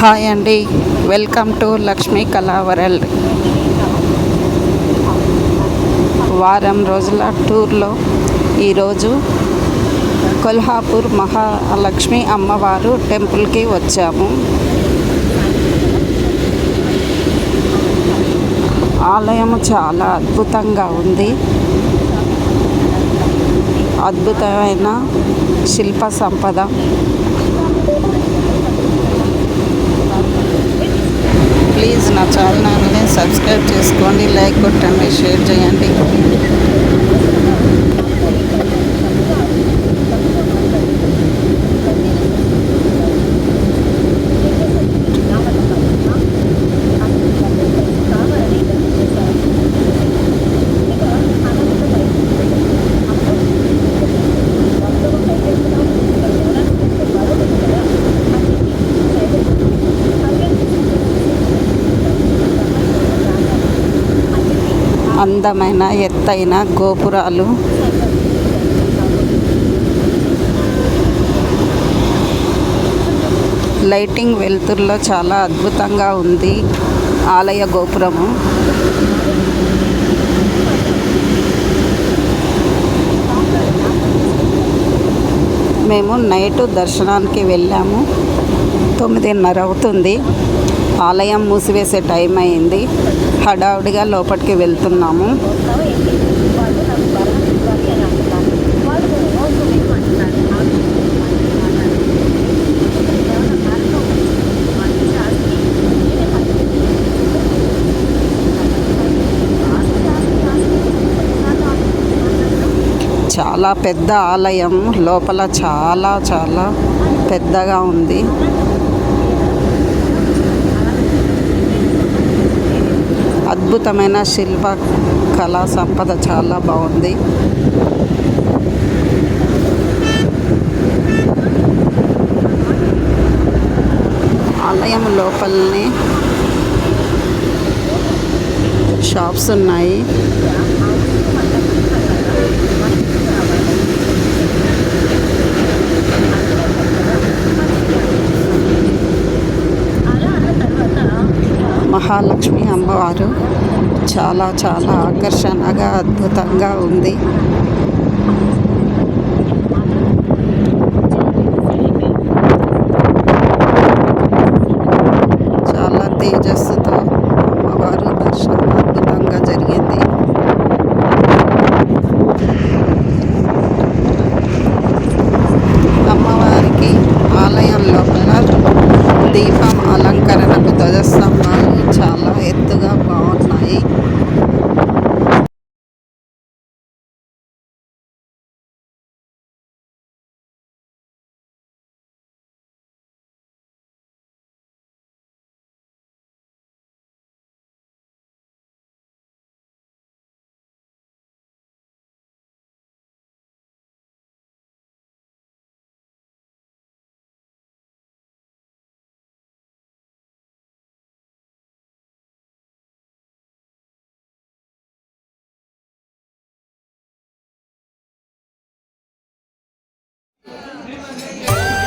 Hi అండి. Welcome to Lakshmi కళా world. వారం రోజుల టూర్లో ఈరోజు కొల్హాపూర్ మహాలక్ష్మి అమ్మవారు టెంపుల్కి వచ్చాము. ఆలయం చాలా అద్భుతంగా ఉంది. అద్భుతమైన శిల్ప సంపద. ప్లీజ్ నా ఛానల్ని సబ్స్క్రైబ్ చేసుకోండి లైక్ కొట్టండి షేర్ చేయండి. అందమైన ఎత్తైన గోపురాలు. లైటింగ్ వెలుతురులో చాలా అద్భుతంగా ఉంది ఆలయ గోపురము. మేము నైట్ దర్శనానికి వెళ్ళాము. తొమ్మిదిన్నర అవుతుంది. ఆలయం మూసివేసే టైం అయింది. హడావుడిగా లోపలికి వెళ్తున్నాము. చాలా పెద్ద ఆలయం. లోపల చాలా చాలా పెద్దగా ఉంది. అద్భుతమైన శిల్ప కళా సంపద చాలా బాగుంది. ఆలయం లోపలనే షాప్స్ ఉన్నాయి. మహాలక్ష్మి అమ్మవారు. చాలా చాలా ఆకర్షణగా అద్భుతంగా ఉంది చాలా తేజస్సుతో అమ్మవారు దర్శనం అద్భుతంగా జరిగింది అమ్మవారికి ఆలయం లోపల దీపం అలంకరణకు ధ్వజస్తంభాలు చాలా ఎత్తుగా బాగున్నాయి. Yeah.